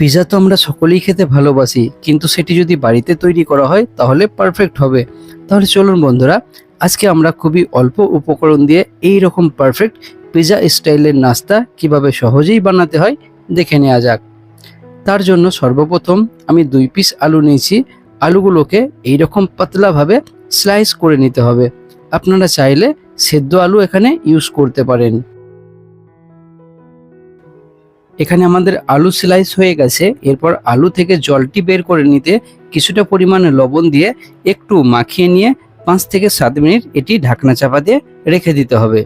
Pizza তো আমরা সকলেই খেতে ভালোবাসি, কিন্তু সেটি যদি বাড়িতে তৈরি করা হয়, তাহলে পারফেক্ট হবে। তাহলে চলুন বন্ধুরা, আজকে আমরা খুবই অল্প উপকরণ দিয়ে এই রকম পারফেক্ট পিৎজা স্টাইলের নাস্তা কীভাবে সহজেই বানাতে হয়, দেখে নেওয়া যাক। তার জন্য সর্বপ্রথম আমি দুই পিস আলু নিয়েছি। আলুগুলোকে এই এইরকম পাতলাভাবে স্লাইস করে নিতে হবে। আপনারা চাইলে সেদ্ধ আলু এখানে ইউজ করতে পারেন। এখানে আমাদের আলু স্লাইস হয়ে গেছে। এরপর আলু থেকে জলটি বের করে নিতে কিছুটা পরিমাণে লবণ দিয়ে একটু মাখিয়ে নিয়ে পাঁচ থেকে সাত মিনিট এটি ঢাকনা চাপা দিয়ে রেখে দিতে হবে।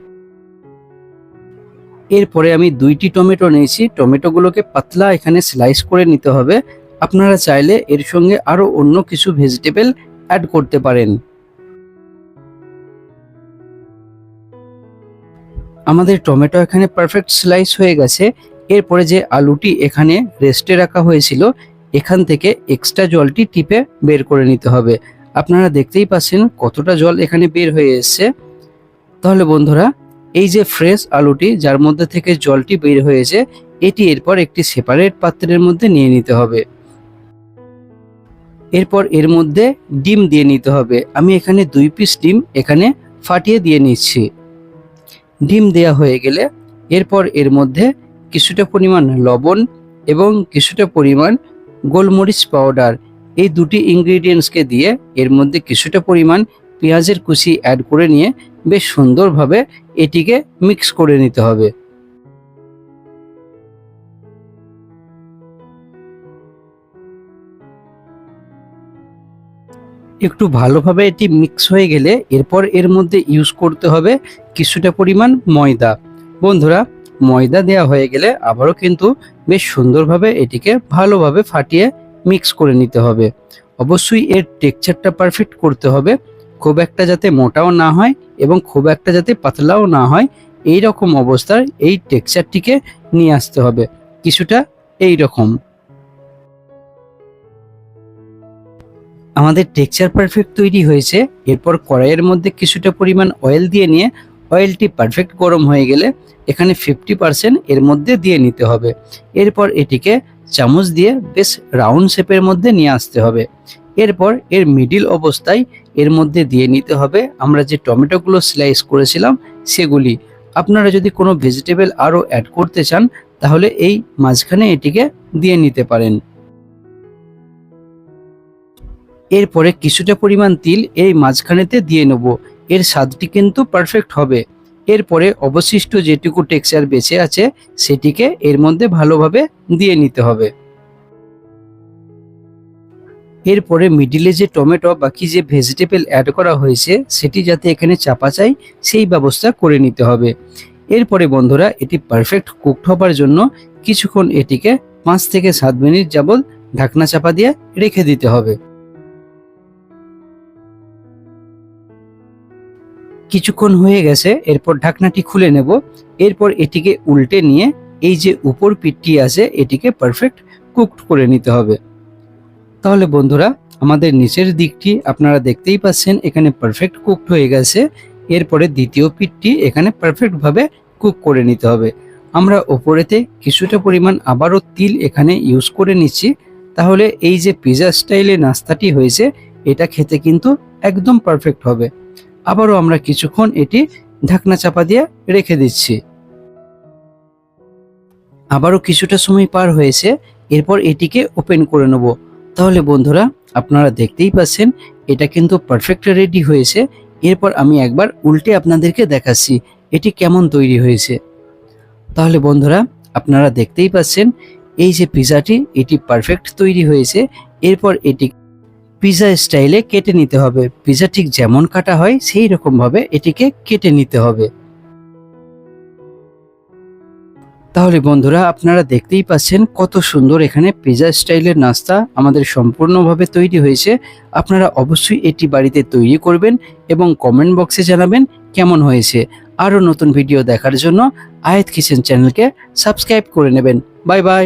এরপরে আমি দুইটি টমেটো নিয়েছি। টমেটোগুলোকে পাতলা এখানে স্লাইস করে নিতে হবে। আপনারা চাইলে এর সঙ্গে আরও অন্য কিছু ভেজিটেবল অ্যাড করতে পারেন। আমাদের টমেটো এখানে পারফেক্ট স্লাইস হয়ে গেছে। এরপরে যে আলুটি এখানে রেস্টে রাখা হয়েছিল, এখান থেকে এক্সট্রা জলটি টিপে বের করে নিতে হবে। আপনারা দেখতেই পাচ্ছেন কতটা জল এখানে বের হয়ে এসছে। তাহলে বন্ধুরা, এই যে ফ্রেশ আলুটি যার মধ্যে থেকে জলটি বের হয়েছে, এটি এরপর একটি সেপারেট পাত্রের মধ্যে নিয়ে নিতে হবে। এরপর এর মধ্যে ডিম দিয়ে নিতে হবে। আমি এখানে দুই পিস ডিম এখানে ফাটিয়ে দিয়ে নিচ্ছি। ডিম দেয়া হয়ে গেলে এরপর এর মধ্যে কিছুটা পরিমাণ লবণ এবং কিছুটা পরিমাণ গোলমরিচ পাউডার এই দুটি ইনগ্রিডিয়েন্টসকে দিয়ে এর মধ্যে কিছুটা পরিমাণ পেঁয়াজের কুচি অ্যাড করে নিয়ে বেশ সুন্দরভাবে এটিকে মিক্স করে নিতে হবে। একটু ভালোভাবে এটি মিক্স হয়ে গেলে এরপর এর মধ্যে ইউজ করতে হবে কিছুটা পরিমাণ ময়দা। বন্ধুরা ময়দা দেওয়া হয়ে গেলে আবারও কিন্তু বেশ সুন্দরভাবে এটিকে ভালোভাবে ফাটিয়ে মিক্স করে নিতে হবে। অবশ্যই এর টেক্সচারটা পারফেক্ট করতে হবে। খুব একটা যাতে মোটাও না হয় এবং খুব একটা যাতে পাতলাও না হয় এই রকম অবস্থায় এই টেক্সচারটিকে নিয়ে আসতে হবে। কিছুটা এই রকম আমাদের টেক্সচার পারফেক্ট তৈরি হয়েছে। এরপর কড়াইয়ের মধ্যে কিছুটা পরিমাণ অয়েল দিয়ে নিয়ে অয়েলটি পারফেক্ট গরম হয়ে গেলে এখানে ফিফটি পার্সেন্ট এর মধ্যে দিয়ে নিতে হবে। এরপর এটিকে চামচ দিয়ে বেশ রাউন্ড শেপের মধ্যে নিয়ে আসতে হবে। এরপর এর মিডিল অবস্থায় এর মধ্যে দিয়ে নিতে হবে। আমরা যে টমেটোগুলো স্লাইস করেছিলাম সেগুলি। আপনারা যদি কোনো ভেজিটেবল আরও অ্যাড করতে চান, তাহলে এই মাঝখানে এটিকে দিয়ে নিতে পারেন। এরপরে কিছুটা পরিমাণ তিল এই মাঝখানেতে দিয়ে নেব। এর স্বাদটি কিন্তু পারফেক্ট হবে। এরপরে অবশিষ্ট যেটুকু টেক্সচার বেঁচে আছে, সেটিকে এর মধ্যে ভালোভাবে দিয়ে নিতে হবে। এরপরে মিডিলে যে টমেটো বাকি যে ভেজিটেবল অ্যাড করা হয়েছে, সেটি যাতে এখানে চাপা চাই সেই ব্যবস্থা করে নিতে হবে। এরপরে বন্ধুরা, এটি পারফেক্ট কুকড হবার জন্য কিছুক্ষণ এটিকে পাঁচ থেকে সাত মিনিট যাবৎ ঢাকনা চাপা দিয়ে রেখে দিতে হবে। কিছুক্ষণ হয়ে গেছে, এরপর ঢাকনাটি খুলে নেব, এরপর এটিকে উল্টে নিয়ে এই যে উপর পিঠটি আছে, এটিকে পারফেক্ট কুকড করে নিতে হবে। তাহলে বন্ধুরা, আমাদের নিচের দিকটি আপনারা দেখতেই পাচ্ছেন, এখানে পারফেক্ট কুকড হয়ে গেছে, এরপরে দ্বিতীয় পিঠটি এখানে পারফেক্টভাবে কুক করে নিতে হবে। আমরা ওপরেতে কিছুটা পরিমাণ আবারও তিল এখানে ইউজ করে নিচ্ছি, তাহলে এই যে পিজা স্টাইলে নাস্তাটি হয়েছে, এটা খেতে কিন্তু একদম পারফেক্ট হবে। আবারও আমরা কিছুক্ষণ এটি ঢাকনা চাপা দিয়ে রেখে দিচ্ছি। আবারও কিছুটা সময় পার হয়েছে, এরপর এটিকে ওপেন করে নেব। তাহলে বন্ধুরা, আপনারা দেখতেই পাচ্ছেন, এটা কিন্তু পারফেক্ট রেডি হয়েছে। এরপর আমি একবার উল্টে আপনাদেরকে দেখাচ্ছি, এটি কেমন তৈরি হয়েছে। তাহলে বন্ধুরা, আপনারা দেখতেই পাচ্ছেন, এই যে পিজাটি, এটি পারফেক্ট তৈরি হয়েছে। এরপর এটি পিজা স্টাইলে কেটে নিতে হবে। পিজা ঠিক যেমন কাটা হয়, সেই রকম ভাবে এটিকে কেটে নিতে হবে। তাহলে বন্ধুরা, আপনারা দেখতেই পাচ্ছেন কত সুন্দর এখানে পিজা স্টাইলের নাস্তা আমাদের সম্পূর্ণভাবে তৈরি হয়েছে। আপনারা অবশ্যই এটি বাড়িতে তৈরি করবেন এবং কমেন্ট বক্সে জানাবেন কেমন হয়েছে। আরও নতুন ভিডিও দেখার জন্য আয়াত কিচেন চ্যানেলকে সাবস্ক্রাইব করে নেবেন। Bye bye